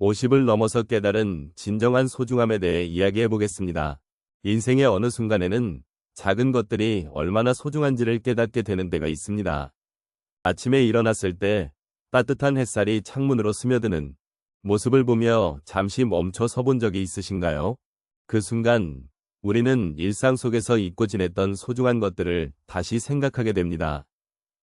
50을 넘어서 깨달은 진정한 소중함에 대해 이야기해 보겠습니다. 인생의 어느 순간에는 작은 것들이 얼마나 소중한지를 깨닫게 되는 때가 있습니다. 아침에 일어났을 때 따뜻한 햇살이 창문으로 스며드는 모습을 보며 잠시 멈춰 서본 적이 있으신가요? 그 순간 우리는 일상 속에서 잊고 지냈던 소중한 것들을 다시 생각하게 됩니다.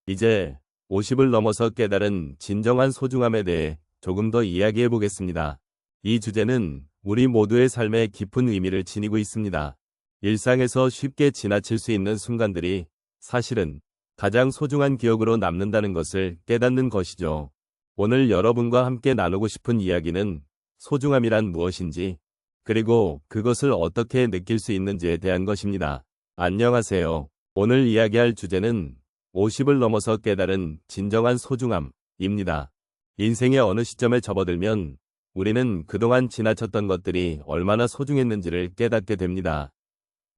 이제 50을 넘어서 깨달은 진정한 소중함에 대해 조금 더 이야기해 보겠습니다. 이 주제는 우리 모두의 삶에 깊은 의미를 지니고 있습니다. 일상에서 쉽게 지나칠 수 있는 순간들이 사실은 가장 소중한 기억으로 남는다는 것을 깨닫는 것이죠. 오늘 여러분과 함께 나누고 싶은 이야기는 소중함이란 무엇인지, 그리고 그것을 어떻게 느낄 수 있는지에 대한 것입니다. 안녕하세요. 오늘 이야기할 주제는 50을 넘어서 깨달은 진정한 소중함입니다. 인생의 어느 시점에 접어들면 우리는 그동안 지나쳤던 것들이 얼마나 소중했는지를 깨닫게 됩니다.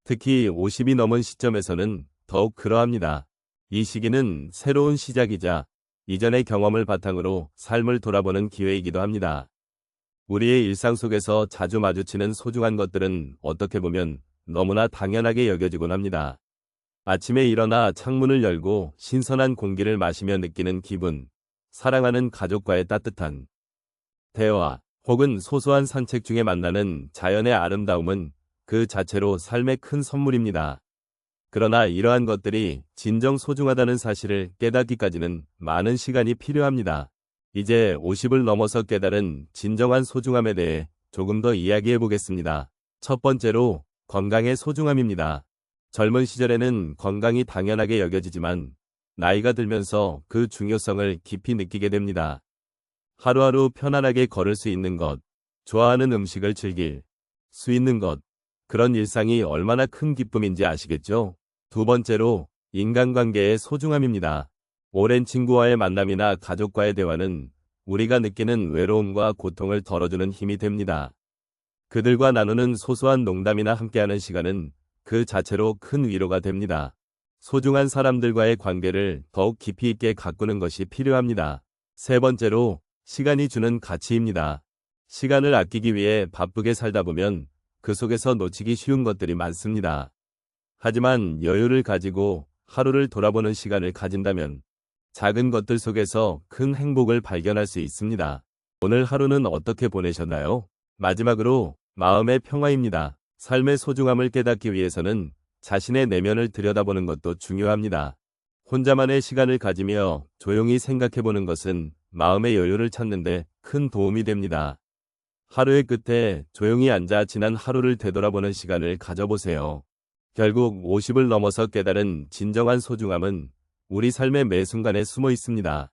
특히 50이 넘은 시점에서는 더욱 그러합니다. 이 시기는 새로운 시작이자 이전의 경험을 바탕으로 삶을 돌아보는 기회이기도 합니다. 우리의 일상 속에서 자주 마주치는 소중한 것들은 어떻게 보면 너무나 당연하게 여겨지곤 합니다. 아침에 일어나 창문을 열고 신선한 공기를 마시며 느끼는 기분, 사랑하는 가족과의 따뜻한 대화, 혹은 소소한 산책 중에 만나는 자연의 아름다움은 그 자체로 삶의 큰 선물입니다. 그러나 이러한 것들이 진정 소중하다는 사실을 깨닫기까지는 많은 시간이 필요합니다. 이제 50을 넘어서 깨달은 진정한 소중함에 대해 조금 더 이야기해 보겠습니다. 첫 번째로 건강의 소중함입니다. 젊은 시절에는 건강이 당연하게 여겨지지만 나이가 들면서 그 중요성을 깊이 느끼게 됩니다. 하루하루 편안하게 걸을 수 있는 것, 좋아하는 음식을 즐길 수 있는 것, 그런 일상이 얼마나 큰 기쁨인지 아시겠죠? 두 번째로 인간관계의 소중함입니다. 오랜 친구와의 만남이나 가족과의 대화는 우리가 느끼는 외로움과 고통을 덜어주는 힘이 됩니다. 그들과 나누는 소소한 농담이나 함께하는 시간은 그 자체로 큰 위로가 됩니다. 소중한 사람들과의 관계를 더욱 깊이 있게 가꾸는 것이 필요합니다. 세 번째로 시간이 주는 가치입니다. 시간을 아끼기 위해 바쁘게 살다 보면 그 속에서 놓치기 쉬운 것들이 많습니다. 하지만 여유를 가지고 하루를 돌아보는 시간을 가진다면 작은 것들 속에서 큰 행복을 발견할 수 있습니다. 오늘 하루는 어떻게 보내셨나요? 마지막으로 마음의 평화입니다. 삶의 소중함을 깨닫기 위해서는 자신의 내면을 들여다보는 것도 중요합니다. 혼자만의 시간을 가지며 조용히 생각해보는 것은 마음의 여유를 찾는데 큰 도움이 됩니다. 하루의 끝에 조용히 앉아 지난 하루를 되돌아보는 시간을 가져보세요. 결국 50을 넘어서 깨달은 진정한 소중함은 우리 삶의 매 순간에 숨어 있습니다.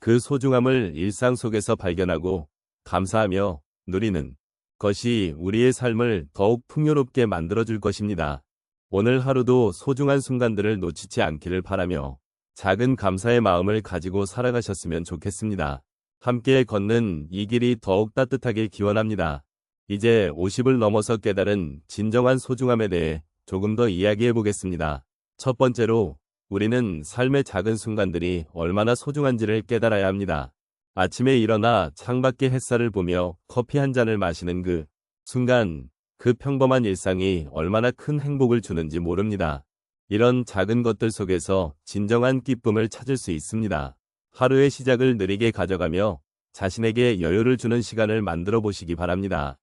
그 소중함을 일상 속에서 발견하고 감사하며 누리는 것이 우리의 삶을 더욱 풍요롭게 만들어줄 것입니다. 오늘 하루도 소중한 순간들을 놓치지 않기를 바라며 작은 감사의 마음을 가지고 살아가셨으면 좋겠습니다. 함께 걷는 이 길이 더욱 따뜻하길 기원합니다. 이제 50을 넘어서 깨달은 진정한 소중함에 대해 조금 더 이야기해 보겠습니다. 첫 번째로 우리는 삶의 작은 순간들이 얼마나 소중한지를 깨달아야 합니다. 아침에 일어나 창밖의 햇살을 보며 커피 한 잔을 마시는 그 순간 그 평범한 일상이 얼마나 큰 행복을 주는지 모릅니다. 이런 작은 것들 속에서 진정한 기쁨을 찾을 수 있습니다. 하루의 시작을 느리게 가져가며 자신에게 여유를 주는 시간을 만들어 보시기 바랍니다.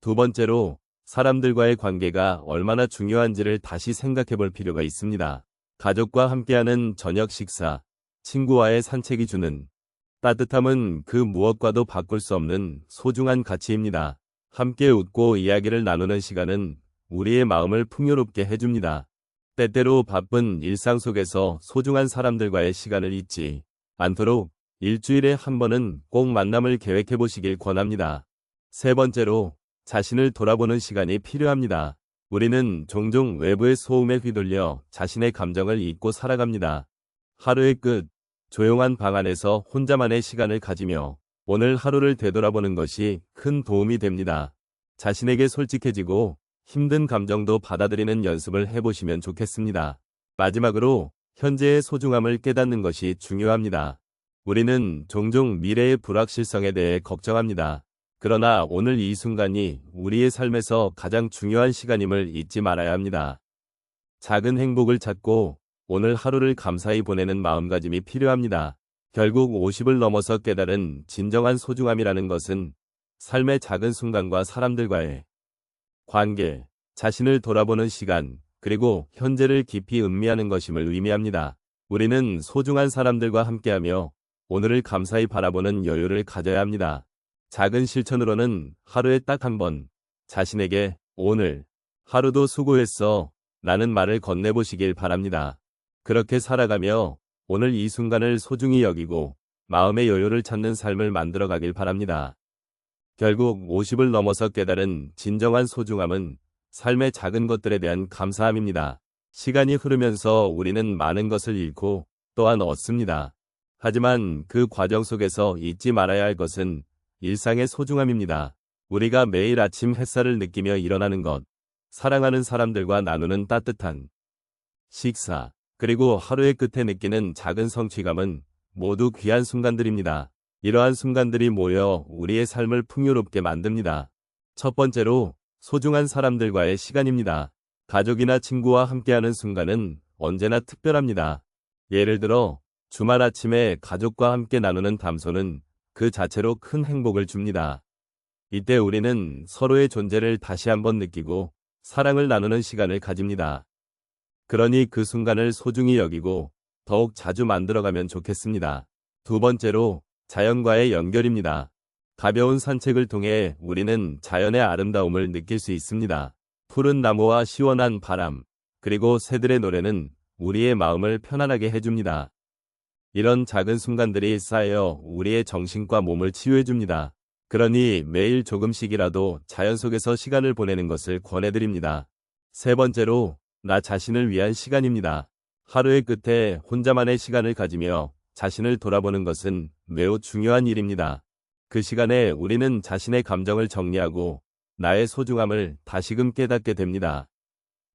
두 번째로 사람들과의 관계가 얼마나 중요한지를 다시 생각해 볼 필요가 있습니다. 가족과 함께하는 저녁 식사, 친구와의 산책이 주는 따뜻함은 그 무엇과도 바꿀 수 없는 소중한 가치입니다. 함께 웃고 이야기를 나누는 시간은 우리의 마음을 풍요롭게 해줍니다. 때때로 바쁜 일상 속에서 소중한 사람들과의 시간을 잊지 않도록 일주일에 한 번은 꼭 만남을 계획해 보시길 권합니다. 세 번째로 자신을 돌아보는 시간이 필요합니다. 우리는 종종 외부의 소음에 휘둘려 자신의 감정을 잊고 살아갑니다. 하루의 끝, 조용한 방 안에서 혼자만의 시간을 가지며 오늘 하루를 되돌아보는 것이 큰 도움이 됩니다. 자신에게 솔직해지고 힘든 감정도 받아들이는 연습을 해보시면 좋겠습니다. 마지막으로 현재의 소중함을 깨닫는 것이 중요합니다. 우리는 종종 미래의 불확실성에 대해 걱정합니다. 그러나 오늘 이 순간이 우리의 삶에서 가장 중요한 시간임을 잊지 말아야 합니다. 작은 행복을 찾고 오늘 하루를 감사히 보내는 마음가짐이 필요합니다. 결국 50을 넘어서 깨달은 진정한 소중함이라는 것은 삶의 작은 순간과 사람들과의 관계, 자신을 돌아보는 시간, 그리고 현재를 깊이 음미하는 것임을 의미합니다. 우리는 소중한 사람들과 함께하며 오늘을 감사히 바라보는 여유를 가져야 합니다. 작은 실천으로는 하루에 딱 한 번 자신에게 오늘 하루도 수고했어 라는 말을 건네보시길 바랍니다. 그렇게 살아가며 오늘 이 순간을 소중히 여기고 마음의 여유를 찾는 삶을 만들어가길 바랍니다. 결국 50을 넘어서 깨달은 진정한 소중함은 삶의 작은 것들에 대한 감사함입니다. 시간이 흐르면서 우리는 많은 것을 잃고 또한 얻습니다. 하지만 그 과정 속에서 잊지 말아야 할 것은 일상의 소중함입니다. 우리가 매일 아침 햇살을 느끼며 일어나는 것, 사랑하는 사람들과 나누는 따뜻한 식사, 그리고 하루의 끝에 느끼는 작은 성취감은 모두 귀한 순간들입니다. 이러한 순간들이 모여 우리의 삶을 풍요롭게 만듭니다. 첫 번째로 소중한 사람들과의 시간입니다. 가족이나 친구와 함께하는 순간은 언제나 특별합니다. 예를 들어 주말 아침에 가족과 함께 나누는 담소는 그 자체로 큰 행복을 줍니다. 이때 우리는 서로의 존재를 다시 한번 느끼고 사랑을 나누는 시간을 가집니다. 그러니 그 순간을 소중히 여기고 더욱 자주 만들어가면 좋겠습니다. 두 번째로 자연과의 연결입니다. 가벼운 산책을 통해 우리는 자연의 아름다움을 느낄 수 있습니다. 푸른 나무와 시원한 바람, 그리고 새들의 노래는 우리의 마음을 편안하게 해줍니다. 이런 작은 순간들이 쌓여 우리의 정신과 몸을 치유해줍니다. 그러니 매일 조금씩이라도 자연 속에서 시간을 보내는 것을 권해드립니다. 세 번째로 나 자신을 위한 시간입니다. 하루의 끝에 혼자만의 시간을 가지며 자신을 돌아보는 것은 매우 중요한 일입니다. 그 시간에 우리는 자신의 감정을 정리하고 나의 소중함을 다시금 깨닫게 됩니다.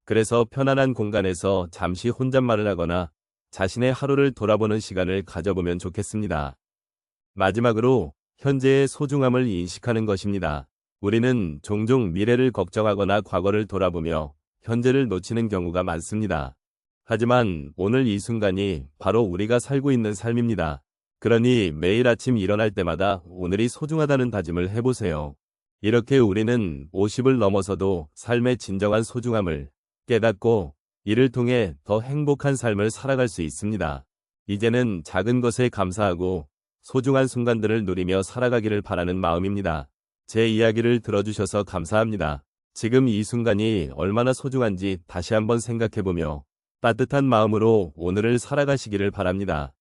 그래서 편안한 공간에서 잠시 혼잣말을 하거나 자신의 하루를 돌아보는 시간을 가져보면 좋겠습니다. 마지막으로 현재의 소중함을 인식하는 것입니다. 우리는 종종 미래를 걱정하거나 과거를 돌아보며 현재를 놓치는 경우가 많습니다. 하지만 오늘 이 순간이 바로 우리가 살고 있는 삶입니다. 그러니 매일 아침 일어날 때마다 오늘이 소중하다는 다짐을 해보세요. 이렇게 우리는 50을 넘어서도 삶의 진정한 소중함을 깨닫고 이를 통해 더 행복한 삶을 살아갈 수 있습니다. 이제는 작은 것에 감사하고 소중한 순간들을 누리며 살아가기를 바라는 마음입니다. 제 이야기를 들어주셔서 감사합니다. 지금 이 순간이 얼마나 소중한지 다시 한번 생각해보며 따뜻한 마음으로 오늘을 살아가시기를 바랍니다.